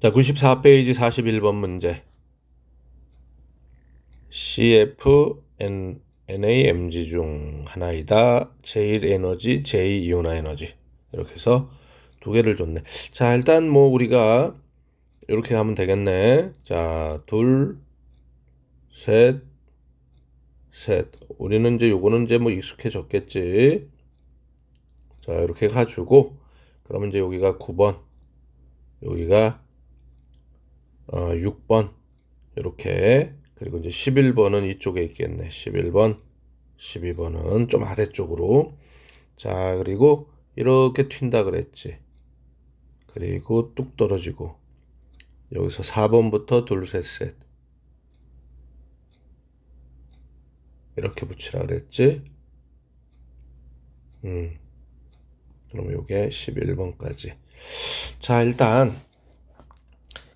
자, 94페이지 41번 문제. CF N, NAMG 중 하나이다. 제일 에너지, 제 이온화 에너지. 이렇게 해서 두 개를 줬네. 자, 일단 뭐 우리가 이렇게 하면 되겠네. 자, 둘, 셋, 셋. 우리는 이제 요거는 이제 뭐 익숙해졌겠지. 자, 이렇게 가지고 그러면 이제 여기가 9번, 여기가 어, 6번 이렇게 그리고 이제 11번은 이쪽에 있겠네. 11번, 12번은 좀 아래쪽으로. 자, 그리고 이렇게 튄다 그랬지. 그리고 뚝 떨어지고 여기서 4번부터 둘, 셋, 셋. 이렇게 붙이라 그랬지. 음. 그럼 요게 11번까지. 자, 일단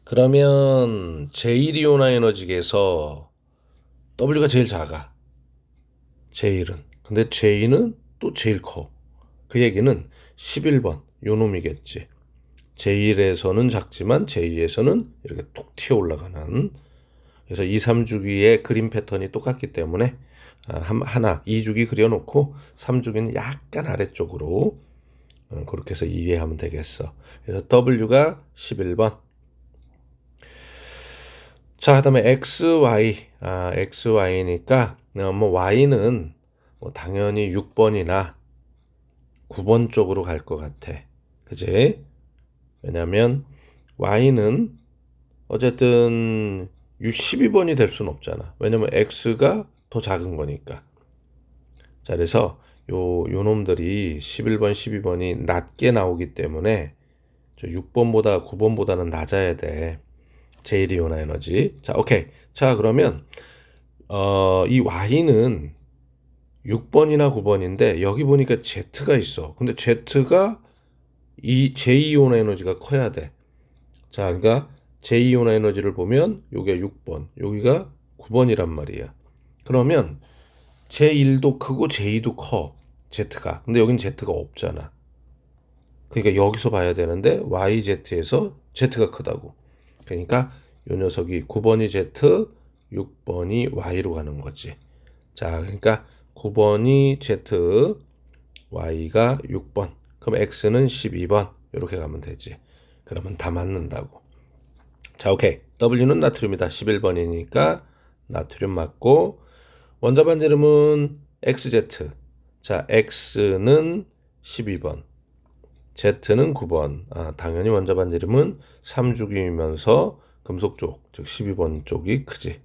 그러면 제1이온화 에너지에서 W가 제일 작아. 제1은. 근데 제2는 또 제일 커. 그 얘기는 11번 요 놈이겠지. 제1에서는 작지만 제2에서는 이렇게 툭 튀어 올라가는 그래서 2, 3주기의 그림 패턴이 똑같기 때문에 아, 한- 하나, 2주기 그려놓고 3주기는 약간 아래쪽으로 어, 그렇게 해서 이해하면 되겠어. 그래서 W가 11번. 자, 그 다음에 XY, 아, XY니까 어, 뭐 Y는 뭐 당연히 6번이나 9번 쪽으로 갈 것 같아. 그지? 왜냐면 Y는 어쨌든 12번이 될 수는 없잖아. 왜냐면 X가 더 작은 거니까. 자, 그래서 요, 요 놈들이 11번, 12번이 낮게 나오기 때문에 저 6번보다 9번보다는 낮아야 돼. 제일 이온화 에너지. 자, 오케이. 자, 그러면 어, 이 Y는 6번이나 9번인데 여기 보니까 Z가 있어. 근데 Z가 이 제2이온화 에너지가 커야 돼. 자, 그러니까 제2이온화 에너지를 보면 요게 6번, 여기가 9번이란 말이야. 그러면 제1도 크고 제2도 커. Z가. 근데 여긴 Z가 없잖아. 그러니까 여기서 봐야 되는데 YZ에서 Z가 크다고. 그러니까 요 녀석이 9번이 Z, 6번이 Y로 가는 거지. 자, 그러니까 9번이 Z, Y가 6번. 그럼 X는 12번. 이렇게 가면 되지. 그러면 다 맞는다고. 자, 오케이. W는 나트륨이다. 11번이니까 나트륨 맞고 원자 반지름은 XZ. 자, X는 12번. Z는 9번. 아, 당연히 원자 반지름은 3주기면서 금속 쪽, 즉 12번 쪽이 크지.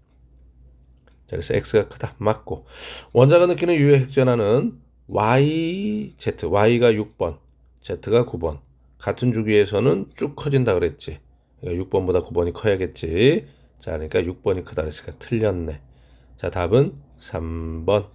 자, 그래서 X가 크다. 맞고. 원자가 느끼는 유해 핵전하는 YZ, Y가 6번, Z가 9번. 같은 주기에서는 쭉 커진다 그랬지. 그러니까 6번보다 9번이 커야겠지. 자, 그러니까 6번이 크다 그랬으니까 틀렸네. 자, 답은 3번.